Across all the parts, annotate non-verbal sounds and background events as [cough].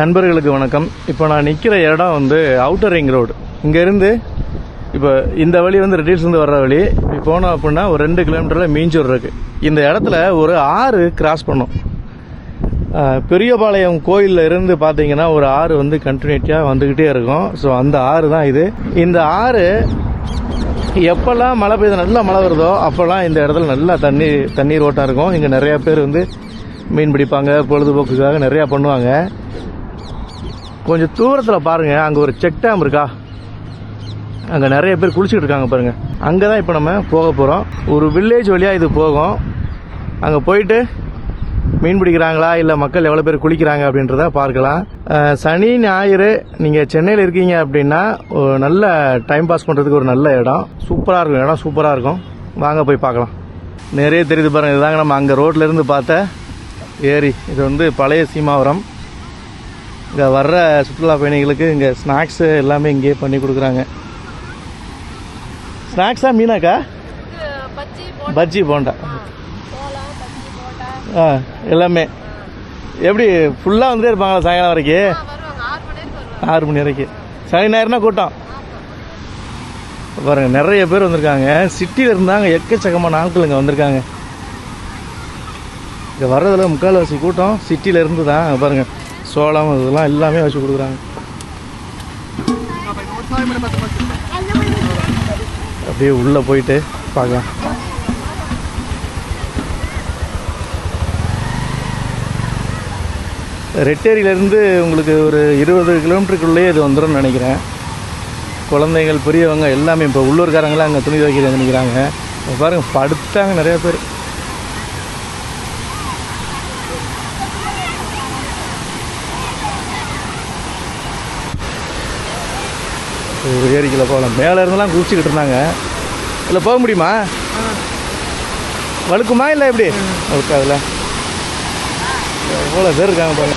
நண்பர்களுக்கு வணக்கம். இப்போ நான் நிற்கிற இடம் வந்து அவுட்டர் ரிங் ரோடு இங்கேருந்து இப்போ இந்த வழி வந்து ரெட்டில்ஸ்லேருந்து வர்ற வழி. இப்படி போனோம் அப்படின்னா ஒரு ரெண்டு கிலோமீட்டரில் மீஞ்சூர் இருக்குது இந்த இடத்துல ஒரு ஆறு கிராஸ் பண்ணும். பெரியபாளையம் கோயிலில் இருந்து பார்த்தீங்கன்னா ஒரு ஆறு வந்து கண்டினியூட்டியாக வந்துக்கிட்டே இருக்கும். ஸோ அந்த ஆறு தான் இது. இந்த ஆறு எப்போல்லாம் மழை பெய்யுது நல்லா மழை வருதோ அப்போல்லாம் இந்த இடத்துல நல்லா தண்ணி தண்ணீர் ஓட்டம் இருக்கும். இங்கே நிறையா பேர் வந்து மீன் பிடிப்பாங்க பொழுதுபோக்குக்காக நிறையா பண்ணுவாங்க. கொஞ்சம் தூரத்தில் பாருங்கள் அங்கே ஒரு செக் டேம் இருக்கா? அங்கே நிறைய பேர் குளிச்சுட்டு இருக்காங்க பாருங்கள் அங்கே தான் இப்போ நம்ம போக போகிறோம் ஒரு வில்லேஜ் வழியாக இது போகும். அங்கே போயிட்டு மீன் பிடிக்கிறாங்களா? இல்லை மக்கள் எவ்வளோ பேர் குளிக்கிறாங்க அப்படின்றத பார்க்கலாம். சனி ஞாயிறு நீங்கள் சென்னையில் இருக்கீங்க அப்படின்னா ஒரு நல்ல டைம் பாஸ் பண்ணுறதுக்கு ஒரு நல்ல இடம். சூப்பராக இருக்கும். இடம் சூப்பராக இருக்கும். வாங்க போய் பார்க்கலாம். நிறைய தெரியுது பாருங்கள் இதுதாங்க நம்ம அங்கே ரோட்ல இருந்து பார்த்த ஏரி. இது வந்து பழைய சீமாவரம். இங்கே வர்ற சுற்றுலா பயணிகளுக்கு இங்கே ஸ்நாக்ஸு எல்லாமே இங்கேயே பண்ணி கொடுக்குறாங்க. ஸ்நாக்ஸா மீனாக்கா? பஜ்ஜி போண்டா. ஆ எல்லாமே. எப்படி ஃபுல்லாக வந்துட்டே இருப்பாங்களா சாயங்காலம் வரைக்கும் ஆறு மணி வரைக்கும் சனி ஞாயிறுனா கூட்டம். பாருங்கள் நிறைய பேர் வந்திருக்காங்க. சிட்டியில் இருந்தாங்க எக்கச்சக்கமான ஆட்கள் இங்கே வந்திருக்காங்க. இங்கே வர்றதில் முக்கால்வாசி கூட்டம் சிட்டியில் இருந்து தான். பாருங்கள் சோளம் இதெல்லாம் எல்லாமே வச்சு கொடுக்குறாங்க. அப்படியே உள்ளே போயிட்டு பார்க்கலாம். ரெட்டேரியிலேருந்து உங்களுக்கு ஒரு இருபது கிலோமீட்டருக்குள்ளேயே இது வந்துடும் நினைக்கிறேன். குழந்தைகள் பெரியவங்க எல்லாமே இப்போ உள்ளூர்காரங்களாம் அங்கே துணி துவைக்கிறது நினைக்கிறாங்க. பாருங்கள் பாருங்க படுத்தாங்க நிறையா பேர். ஒரு போகலாம். மேலே இருந்தெல்லாம் குதிச்சுக்கிட்டு இருந்தாங்க. இல்லை போக முடியுமா? வழுக்குமா இல்லை எப்படி? வழுக்காதுல. எவ்வளோ பேர் இருக்காங்க பாருங்க.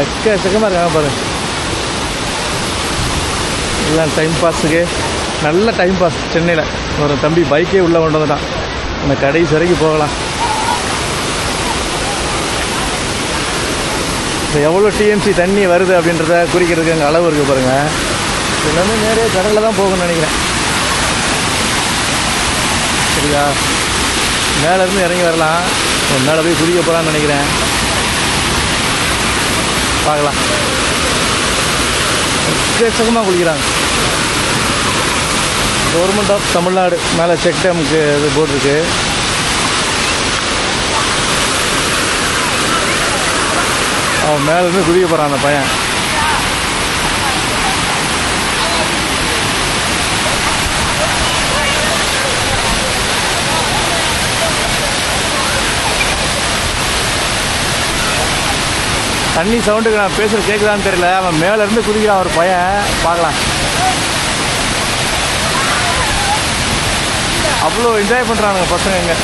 எக்கச்சக்கமாக இருக்காங்க பாருங்க. எல்லாம் டைம் பாஸுக்கு நல்ல டைம் பாஸ் சென்னையில். ஒரு தம்பி பைக்கே உள்ளே கொண்டு வந்துட்டான் அந்த கடைசி வரைக்கும் போகலாம். எவ்வளோ டிஎம்சி தண்ணி வருது அப்படின்றத குறிக்கிறதுக்கு அங்கே அளவு இருக்குது பாருங்கள் எல்லாமே நேரே கடலில் தான் போகணும்னு நினைக்கிறேன். சரியா? மேலேருந்து இறங்கி வரலாம். மேலே போய் குதிக்க போகலான்னு நினைக்கிறேன். பார்க்கலாம். எக்கச்சக்கமாக குளிக்கிறாங்க. கவர்மெண்ட் ஆஃப் தமிழ்நாடு மேலே செக் டேமுக்கு இது போட்டிருக்கு. அவன் மேலேருந்து குதிக்க போகிறான் அந்த பையன். தண்ணி சவுண்டுக்கு நான் பேசுகிற கேட்குதான்னு தெரியல. அவன் மேலே இருந்து குதிக்கிறான் ஒரு பையன். பார்க்கலாம். அவ்வளோ என்ஜாய் பண்ணுறானுங்க பசங்க இங்கே.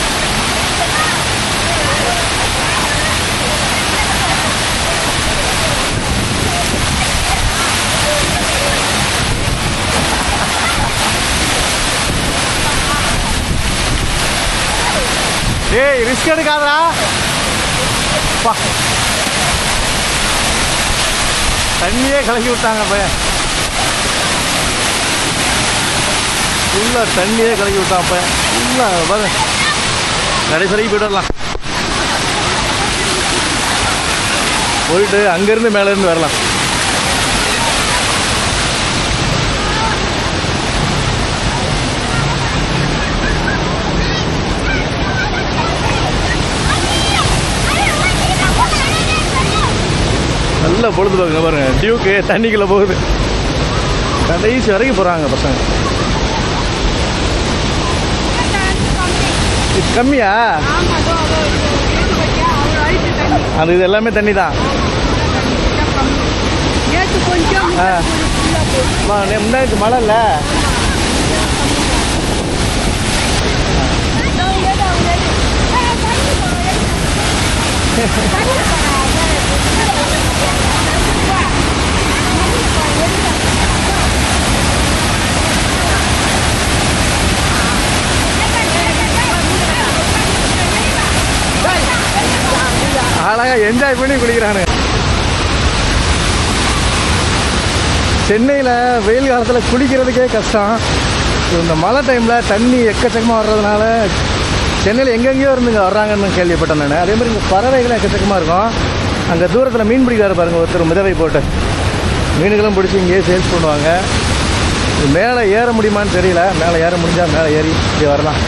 ஏய் ரிஸ்க் எடுக்காதடா. பா. தண்ணியே கலக்கி விட்டாங்க பையன். ஃபுல்லாக தண்ணியே கலக்கி விட்டான் பையன். ஃபுல்லாக பாரு. கடைசி வரைக்கும் போயிடலாம் போயிட்டு அங்கேருந்து மேலேருந்து வரலாம். நல்ல பொழுதுபோக்குங்க பாருங்க. டியூக்கு தண்ணிக்குள்ளே போகுது. கடைசி வரைக்கும் போகிறாங்க பசங்க. இது கம்மியா? அது இது எல்லாமே தண்ணி தான் நேற்று கொஞ்சம் ஆ முன்னாடி மழை இல்லை? அழகா என்ஜாய் பண்ணி குளிக்கிறானு. சென்னையில் வெயில் காலத்தில் குளிக்கிறதுக்கே கஷ்டம். இந்த மழை டைமில் தண்ணி எக்கச்சக்கமாக வர்றதுனால சென்னையில் எங்கெங்கேயோ இருந்து இங்கே வர்றாங்கன்னு கேள்விப்பட்டேன் நான். அதே மாதிரி இங்கே பறவைகளும் எக்கச்சக்கமாக இருக்கும். அங்கே தூரத்தில் மீன் பிடிக்கிறாரு பாருங்கள் ஒருத்தர் மிதவை போட்டு. மீன்களும் பிடிச்சி இங்கேயே சேல்ஸ் பண்ணுவாங்க. மேலே ஏற முடியுமான்னு தெரியல. மேலே ஏற முடிஞ்சால் மேலே ஏறி இங்கே வரலாம்.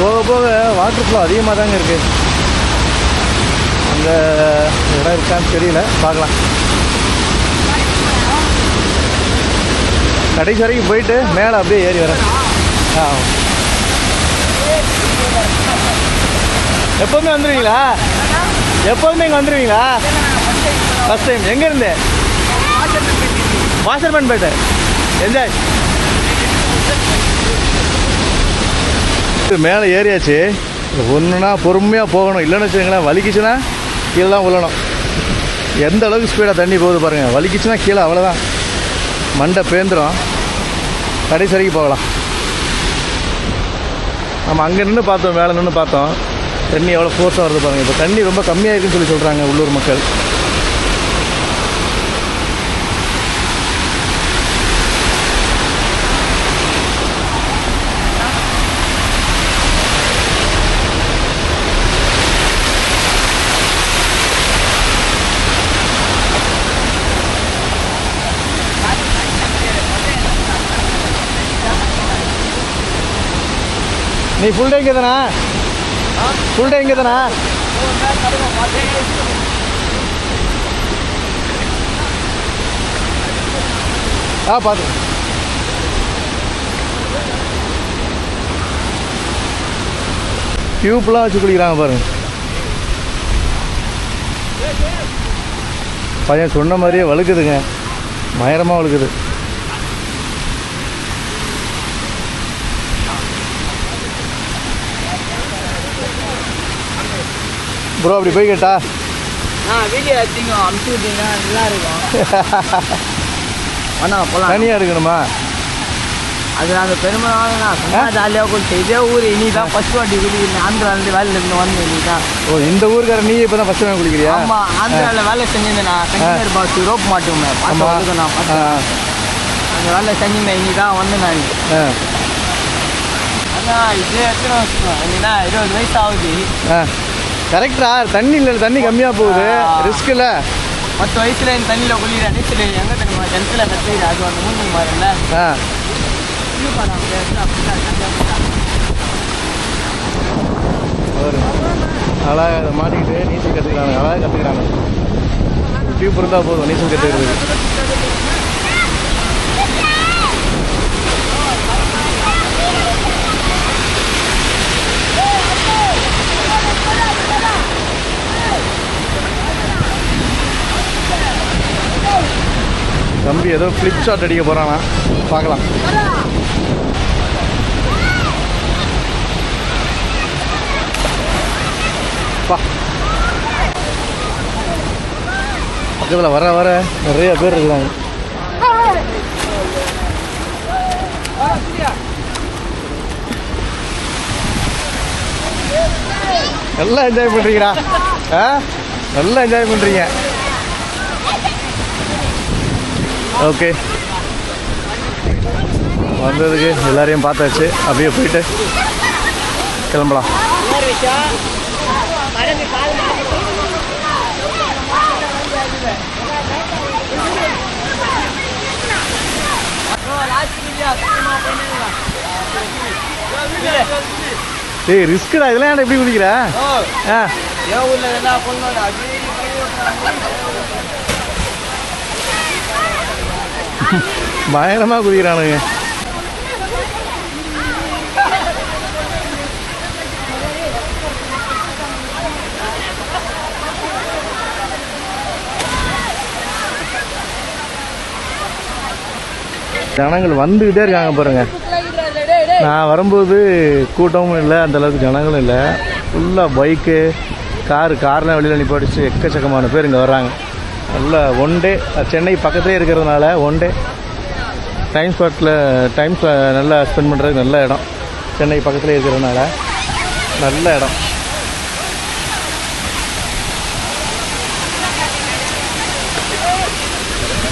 போக போக வாட்டர் ஃப்ளோ அதிகமாக தாங்க இருக்குது அந்த இடம் இருக்கான்னு தெரியல. பார்க்கலாம். கடைசி வரைக்கும் போயிட்டு மேலே அப்படியே ஏறி வரேன். ஆ. எப்போதுமே வந்துடுவீங்களா எப்போதுமே இங்கே வந்துடுவீங்களா ஃபஸ்ட் டைம் எங்கேருந்து வாசர்மேன் பேட்டை என்ஜாய் மேலே ஏறியாச்சு. ஒன்றுனா பொறுமையாக போகணும். இல்லைன்னு வச்சுக்கோங்களேன் வலிக்குச்சுன்னா கீழே தான் விழணும். எந்த அளவுக்கு ஸ்பீடாக தண்ணி போகுது பாருங்கள் வலிக்குச்சுன்னா கீழே அவ்வளோதான் மண்டை பேந்துடும் கடைசி வரைக்கும் போகலாம். நம்ம அங்கே நின்று பார்த்தோம் மேலே நின்று பார்த்தோம். தண்ணி எவ்வளோ ஃபோர்ஸாக வருது பாருங்கள் இப்போ தண்ணி ரொம்ப கம்மியாக இருக்குன்னு சொல்லி சொல்கிறாங்க உள்ளூர் மக்கள். நீ ஃபுல் டே இங்கே தானா? ஃபுல் டே இங்கே தானா? ஆ பார்த்து டியூப்லாம் வச்சு குளிக்கிறாங்க பாருங்க. பையன் சொன்ன மாதிரியே வழுக்குதுங்க. பயரமாக வழுக்குது. ப்ரோ அப்படி போய் கேட்டா நான் வீடியோ எடுத்தீங்க அனுப்பிச்சு விட்டீங்கன்னா நல்லா இருக்கும். [laughs] அண்ணா போலாம். தனியாக இருக்கணுமா? அது நாங்கள் பெருமையான சும்மா ஜாலியாக கொடுத்து இதே ஊர் இனி தான் ஃபர்ஸ்ட் வாட்டி குடிக்கிறேன் ஆந்திராலேருந்து வேலையில இருந்து வந்து இனி தான் ஓ இந்த ஊருக்கார நீ இப்போ தான் ஃபஸ்ட் டைம் குளிக்கிறியா? ஆமா ஆந்திராவில் வேலை செஞ்சிருந்தேன் நான் பாக்ஸ் ரோப் மாட்டுவேன். பார்த்து நான் அந்த வேலை செஞ்சிருந்தேன் இனி தான் வந்து நான் அதான் இது எத்தனை வருஷம்? இனினா இருபது வயசு ஆகுது. ஆ. கரெக்டா தண்ணி இல்லை தண்ணி கம்மியாக போகுது. ரிஸ்க் இல்லை. பத்து வயசுல இந்த தண்ணியில் குளிக்கிறேன் நீச்சல் எங்கே தெரியுமா? கிணத்துல கற்றுக்கிறேன் அது அந்த மூணு மாறில்ல ஆ. அழகாக அதை மாட்டிக்கிட்டு நீச்சல் கற்றுக்கிறாங்க அழகாக கற்றுக்கிறாங்க டியூப் இருந்தால் போதும் நீச்சல் கற்றுக்கிறது தம்பி ஏதோ ஃப்ளிப் ஷாட் அடிக்க போகிறானா பார்க்கலாம். பக்கத்தில் வர வர. நிறைய பேர் இருக்கிறாங்க நல்லா என்ஜாய் பண்ணுறீங்களா ஆ? நல்லா என்ஜாய் பண்ணுறீங்க ஓகே. வந்ததுக்கு எல்லாரையும் பார்த்தாச்சு. அப்படியே போயிட்டு கிளம்பலாம். ஏய் ரிஸ்க்குடா இதெல்லாம் ஏன்டா எப்படி குதிக்கிற? ஆ என் ஊர்ல என்ன பொண்ணு அப்படியே பயங்கரமாக குதிக்கிறானுங்க. ஜனங்கள் வந்துக்கிட்டே இருக்காங்க பாருங்க. நான் வரும்போது கூட்டமும் இல்லை அந்த அளவுக்கு ஜனங்களும் இல்லை. ஃபுல்லாக பைக்கு காரு கார்லாம் வெளியில் நிப்பாடிச்சு எக்கச்சக்கமான பேர் இங்கே வர்றாங்க. நல்ல ஒன் டே சென்னை பக்கத்துலேயே இருக்கிறதுனால ஒன் டே டைம் ஸ்பாட்டில் டைம் நல்லா ஸ்பெண்ட் பண்ணுறதுக்கு நல்ல இடம். சென்னை பக்கத்துலேயே இருக்கிறதுனால நல்ல இடம்.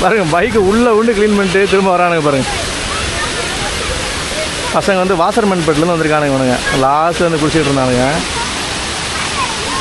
பாருங்க பைக்கு உள்ளே உண்டு க்ளீன் பண்ணிட்டு திரும்ப வரானுங்க பாருங்க. பசங்க வந்து வாசர்மேன் பெட்லேருந்து வந்திருக்கானுங்க இவனுங்க. லாஸ்ட் வந்து குளிச்சுட்டு இருந்தானுங்க.